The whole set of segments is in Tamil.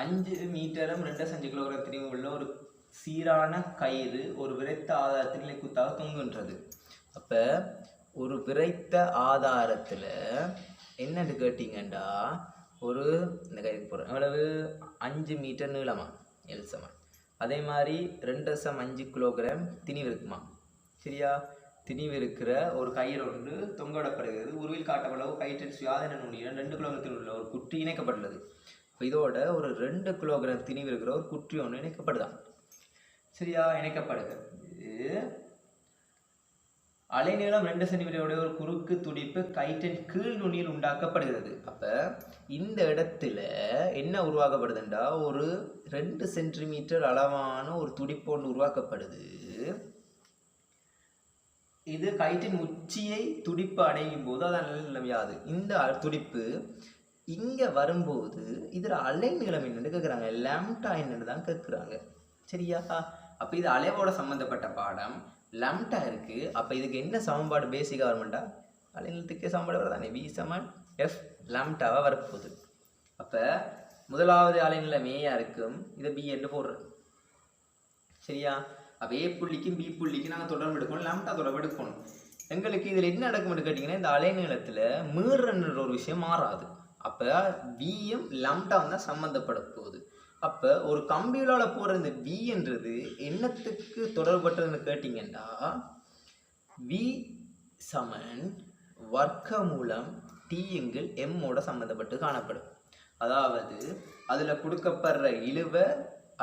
அஞ்சு மீட்டரும் ரெண்டு அஞ்சு கிலோகிராம் திணிவு உள்ள ஒரு சீரான கயிறு ஒரு விரைத்த ஆதாரத்தில் நிலைக்குத்தாக தொங்குன்றது அப்போ ஒரு விரைத்த ஆதாரத்தில் என்னன்னு கேட்டிங்கண்டா ஒரு இந்த கயிறு போகிறோம் எவ்வளவு? அஞ்சு மீட்டர் நீளமா? எல்சமா அதே மாதிரி ரெண்டு சம் அஞ்சு கிலோகிராம் திணிவு இருக்குமா? சரியா? திணிவு இருக்கிற ஒரு கயிறு ஒன்று தொங்கவிடப்படுகிறது. உருவில் காட்டப்படவு கயிற்றின் சுயாதீன நுண்ணியுடன் ரெண்டு கிலோகிராமத்தில் உள்ள ஒரு குட்டி இணைக்கப்பட்டுள்ளது. இதோட ஒரு ரெண்டு கிலோகிராம் திணிவு இருக்கிற ஒரு குற்றி ஒன்று இணைக்கப்படுதான் சரியா? இணைக்கப்படுது. அலைநீளம் ரெண்டு சென்டிமீட்டருடைய ஒரு குறுக்கு துடிப்பு கைட்டன் கீழ் நுனியில் உண்டாக்கப்படுகிறது. அப்ப இந்த இடத்துல என்ன உருவாக்கப்படுதுண்டா? ஒரு ரெண்டு சென்டிமீட்டர் அளவான ஒரு துடிப்பு ஒன்று உருவாக்கப்படுது. இது கயிற்றின் உச்சியை துடிப்பு அடையும் போது அது நிலைமையாது இந்த துடிப்பு இங்க வரும்போது இதுல அலைநீளம் என்னன்னு கேட்குறாங்க லேம்டா என்னன்னு தான் கேட்குறாங்க சரியா? அப்ப இது அலைவோட சம்பந்தப்பட்ட பாடம். லெம்டா இருக்கு. அப்ப இதுக்கு என்ன சமன்பாடு பேசிக்காக வருமெண்டா அலைநிலத்துக்கே சமன்பாடு வரதானே? வி சமன் எஃப் லேம்டாவாக வரப்போகுது. அப்ப முதலாவது அலைநீளம் ஏயா இருக்கும். இதை பி என்று போடுறோம் சரியா? அப்போ ஏ புள்ளிக்கும் பி புள்ளிக்கும் நாங்கள் தொடர்பு எடுக்கணும். லெம்டா தொடர்பு எடுக்கணும். எங்களுக்கு இதில் என்ன நடக்கும்னு கேட்டிங்கன்னா இந்த அலைநீளத்தில் மீறன்ற ஒரு விஷயம் மாறாது. அப்போ வியும் லம்டாவும் தான் சம்மந்தப்பட போகுது. அப்போ ஒரு கம்பிகளால் போடுற இந்த வின்றது என்னத்துக்கு தொடர்பட்டதுன்னு கேட்டிங்கன்னா வி சமன் வர்க்க மூலம் டீயுங்கள் எம்மோட சம்மந்தப்பட்டு காணப்படும். அதாவது அதில் கொடுக்கப்படுற இழுவை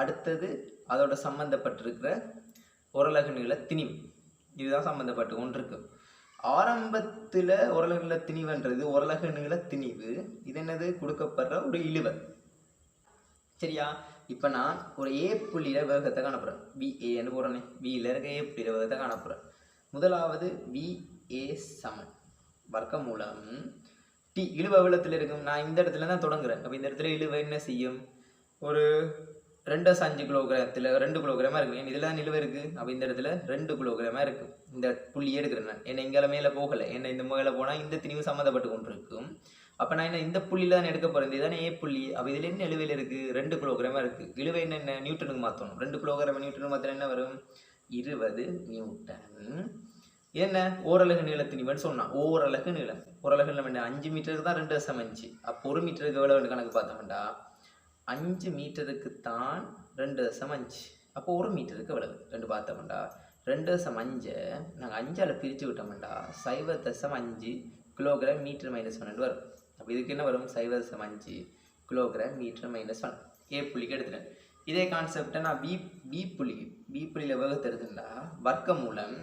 அடுத்தது அதோட சம்மந்தப்பட்டிருக்கிற உரலகு நீள திணிவு. இதுதான் சம்மந்தப்பட்டு ஒன்று இருக்குது ஆரம்பத்தில் உரலகு நில திணிவுன்றது உரலகு நில திணிவு. இது என்னது? கொடுக்கப்படுற ஒரு இழுவை. சரியா? இப்போ நான் ஒரு ஏ புள்ளியில் வேகத்தை காணப்படுறேன் வி ஏன்னு போடுறேனே. வியில் இருக்க ஏ புள்ளியில் வேகத்தை காணப்படுறேன் முதலாவது வி ஏ சமன். வர்க்க மூலம் டி இழுவ விளத்தில் இருக்கும். நான் இந்த இடத்துல தான் தொடங்குறேன். அப்போ இந்த இடத்துல இழுவை என்ன செய்யும்? ஒரு ரெண்டு அஞ்சு கிலோகிராமத்தில் ரெண்டு கிலோகிராமாக இருக்கும் ஏன் இதில் தான் நிலுவை இருக்குது அப்போ இந்த இடத்துல ரெண்டு கிலோகிராமாக இருக்கும் இந்த புள்ளி எடுக்கிறேன் நான். என்ன இங்கே மேலே போகலை. என்ன இந்த மேலே போனால் இந்த திணிவு சம்மந்தப்பட்டு கொண்டு இருக்கும் அப்போ நான் என்ன இந்த புள்ளியில் தான் எடுக்க போகிறேன் இதுதானே ஏ புள்ளி. அப்போ இதில் என்ன இழுவையில் இருக்குது ரெண்டு கிலோகிராமாக இருக்குது இழுவை என்ன நியூட்டனுக்கு மாற்றணும் ரெண்டு கிலோகிராம் நியூட்டனுக்கு மாற்றினா என்ன வரும்? இருபது நியூட்டன். என்ன? ஓரலகு நீளத்தினிவன் சொன்னான் ஓரலகு நீளம். ஓரலகு நீளம் என்ன? அஞ்சு மீட்டருக்கு தான் ரெண்டு தசம் அஞ்சு. அப்போ ஒரு மீட்டருக்கு எவ்வளோ கணக்கு பார்த்தோம்டா? அஞ்சு மீட்டருக்கு தான் ரெண்டு தசம் அஞ்சு. அப்போ ஒரு மீட்டருக்கு எவ்வளவு? ரெண்டு பார்த்தோம்டா. ரெண்டு தசம் அஞ்சை நாங்கள் அஞ்சால் பிரித்து விட்டோம்டா. சைவ தசம் அஞ்சு கிலோகிராம் மீட்டர் மைனஸ் ஒன் வரும். அப்போ இதுக்கு என்ன வரும்? சைவ தசம் அஞ்சு kilogram metre minus one A புள்ளிக்கு எடுத்துட்டேன். இதே கான்செப்டை நான் பி பி புள்ளி பி புள்ளியில் வேகத்தை எடுத்துட்டா வர்க்க மூலம்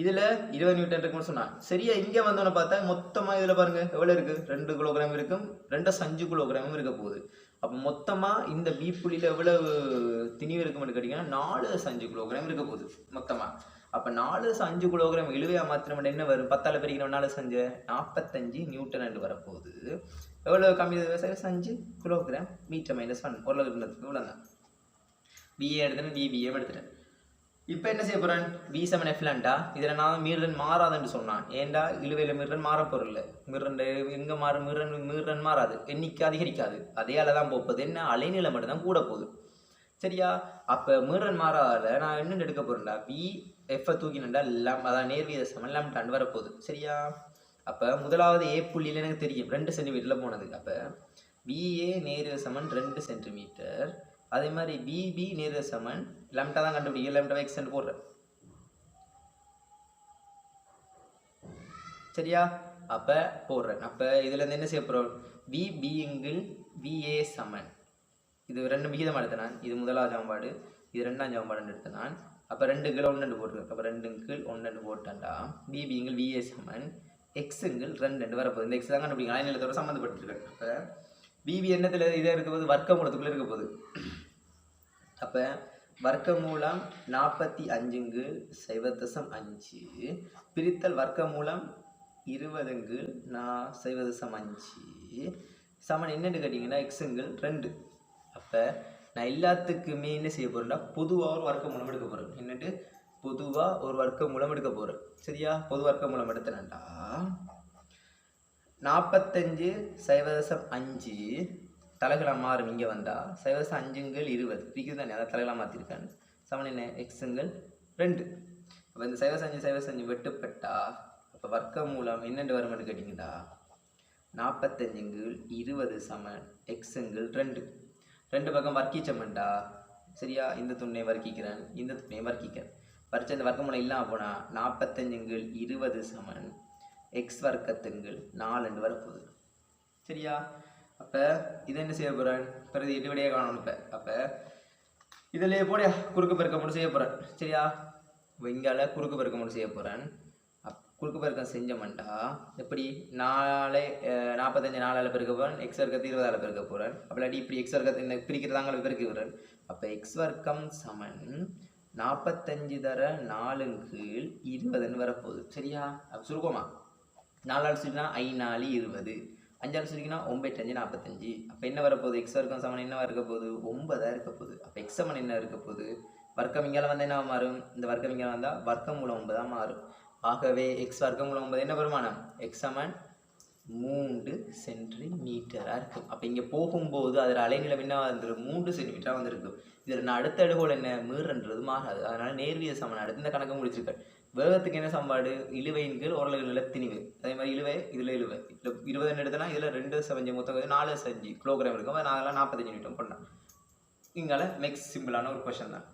இதில் இருபது நியூட்டன் இருக்குன்னு சொன்னான். சரியா இங்கே வந்தோன்னு பார்த்தா மொத்தமாக இதில் பாருங்கள் எவ்வளோ இருக்குது ரெண்டு கிலோகிராம் இருக்கும். ரெண்டு அஞ்சு கிலோகிராமும் இருக்க போகுது. அப்போ மொத்தமாக இந்த பி புள்ளியில் எவ்வளவு திணிவு இருக்கும்னு கேட்டிங்கன்னா நாலு அஞ்சு கிலோகிராம் இருக்க போகுது மொத்தமாக அப்போ நாலு அஞ்சு கிலோகிராம் இழுவையா மாத்திரம் என்ன வரும்? பத்தால் பெருக்கணும் நாலு சஞ்ச நாற்பத்தஞ்சு நியூட்டன் ரெண்டு வரப்போகுது. எவ்வளோ கம்மி அஞ்சு கிலோகிராம் மீட்டர் மைனஸ் ஒன் பொருளுக்கு இவ்வளோ தான் பிஏ எடுத்துட்டேன் பிபிஏ எடுத்துட்டேன். இப்போ என்ன செய்ய போகிறேன் வி செவன் எஃப்லன்ட்டா இதில் நான் மீரன் மாறாதுன்னு சொன்னான். ஏன்டா? இழுவையில் மீரன் மாற மீரன் எங்கே மாறும் மீரன் மீரன் மாறாது. எண்ணிக்கை அதிகரிக்காது. அதே அலை தான் போகுது என்ன? அலைநிலை மட்டும் தான் கூட போகுது. சரியா? அப்போ மீரன் மாறாத நான் என்னென்னு எடுக்க போகிறேன்டா வி எஃப்ஐ தூக்கினண்டா லம் அதான் நேர்வீத சமன் லம்டான் வரப்போகுது சரியா? அப்போ முதலாவது ஏ புள்ளியில் எனக்கு தெரியும். ரெண்டு சென்டிமீட்டரில் போனது அப்போ விஏ நேர்வீத சமன் ரெண்டு சென்டிமீட்டர் அதே மாதிரி பிபி நேர்வீத சமன் லெம்டா தான் கண்டுபிடிக்கும் லம்டா எக்ஸ்டென்ட் போடுறேன் சரியா? அப்போ போடுறேன். அப்போ இதுல இருந்து என்ன செய்ய போகிறோம் வி பிங்கிள் விஏ சமன் இது ரெண்டு விகிதம் எடுத்த நான். இது முதலாவது சமன்பாடு. இது ரெண்டாம் சமன்பாடுன்னு எடுத்த நான். அப்போ ரெண்டு கீழ் ஒன்று ரெண்டு போட்டுருக்கேன் அப்போ ரெண்டு கீழ் ஒன்று ரெண்டு போட்டேன்டா. பிபிங்கிள் விஏ சமன் எக்ஸுங்கள் ரெண்டு ரெண்டு வரப்போகுது. இந்த எக்ஸ் தான் கண்டுபிடிக்கலாம் நிலத்தோட சம்மந்தப்பட்டிருக்கேன் அப்போ பிபி என்னத்தில் இதாக இருக்க போது வர்க்க மூலத்துக்குள்ளே இருக்க போகுது. அப்போ வர்க்கமூலம் நாற்பத்தி அஞ்சுங்கு சைவதசம் அஞ்சு. பிரித்தல் வர்க்கமூலம் இருபதுங்கு நான் சைவதசம் அஞ்சு. சமன் என்னன்னு கேட்டிங்கன்னா எக்ஸுங்கள் ரெண்டு. அப்போ நான் எல்லாத்துக்குமே என்ன செய்ய போகிறேன்னா பொதுவாக ஒரு வர்க்க மூலம் எடுக்க போகிறேன் என்னென்று பொதுவாக ஒரு வர்க்க மூலம் எடுக்க போகிறேன் சரியா? பொது வர்க்க மூலம் எடுத்தேன்டா நாற்பத்தஞ்சு சைவதசம் அஞ்சு. தலைகளாக மாறும். இங்கே வந்தால் சைவச அஞ்சுங்கள் இருபது. பிரிக்குது தானே? அதை தலைகளாக மாற்றிருக்காங்க சமன் என்ன எக்ஸுங்கள் ரெண்டு. அப்போ இந்த சைவ அஞ்சு சைவ அஞ்சு வெட்டுப்பட்டா அப்போ வர்க்க மூலம் என்னென்று வருமானு கேட்டிங்கன்னா நாற்பத்தஞ்சுங்கள் இருபது சமன் எக்ஸுங்கள் ரெண்டு. ரெண்டு பக்கம் வர்க்கிச்சமன்டா சரியா? இந்த துணையை வர்க்கிக்கிறேன் இந்த துணையை வர்க்கிக்கிறேன். பறிச்ச இந்த வர்க்கமூலம் இல்லாமல் போனால் நாற்பத்தஞ்சுங்கள் இருபது சமன் எக்ஸ் வர்க்கத்துங்கள் நாலுண்டு வரப்போகுது. சரியா? அப்போ இதை என்ன செய்ய போகிறேன் பிறகு எட்டு விடையே காணணும் இப்போ. அப்போ இதில் போடியா குறுக்கு பெருக்கம் மட்டும் செய்ய போகிறேன் சரியா? வெங்கால குறுக்கு பெருக்கம் மட்டும் செய்ய போகிறேன் அப் குறுக்கு பெருக்கம் செஞ்சோம்டா எப்படி? நாலே அஹ், நாற்பத்தஞ்சு நாலால் பெருக்க போகிறேன் எக்ஸ் வர்க்கத்து இருபதால் பெருக்க போகிறேன் அப்படி இப்படி எக்ஸ் வர்க்கத்தை இந்த பிரிக்கிறதாங்களை பெருக்கி விடுறேன். அப்போ எக்ஸ் வர்க்கம் சமன் நாற்பத்தஞ்சு தர நாலுங் கீழ் இருபதுன்னு வரப்போகுது. சரியா? அப்போ சுருக்கமா. நாலாள் சுருக்கினா ஐநாலு இருபது. அஞ்சாள் சுருக்கினா ஒம்பத்தஞ்சு நாற்பத்தஞ்சு அப்போ என்ன வரப்போகுது? எக்ஸ் வர்க்கம் சமன் என்ன இருக்க போகுது? ஒன்பதாக இருக்க போகுது. அப்போ எக்ஸ் சமன் என்ன இருக்க போகுது? வர்க்கம் இங்கால வந்தால் என்ன மாறும்? இந்த வர்க்கம் இங்கே வந்தால் வர்க்கம் மூலம் ஒன்பதாக மாறும். ஆகவே எக்ஸ் வர்க்கம் மூலம் ஒன்பது என்ன வருமானம்? எக்ஸ் சமன் மூன்று சென்டிமீட்டராக இருக்கும். அப்போ இங்கே போகும்போது அதில் அலைநிலம் என்ன வந்துடும் மூன்று சென்டிமீட்டராக வந்திருக்கும். இதில் நான் அடுத்த அடுகோல் என்ன? மீறுன்றது மாறாது. அதனால் நேர்விய சமன் அடுத்து இந்த கணக்கு முடிச்சிருக்கேன் வேகத்துக்கு என்ன சம்பாடு? இழுவையின் கீழ் ஓரளவு நிலத்திணிவு அதே மாதிரி இழுவை இதில் இழுவை. இதில் இருபது எடுத்தனா இதில் ரெண்டு செவஞ்சு மொத்தம் நாலு செஞ்சு கிலோகிராம் இருக்கும். நாங்களாம் நாற்பத்தஞ்சு நிமிடம் பண்ணேன் இங்கால நெக்ஸ்ட் சிம்பிளான ஒரு கொஷன் தான்.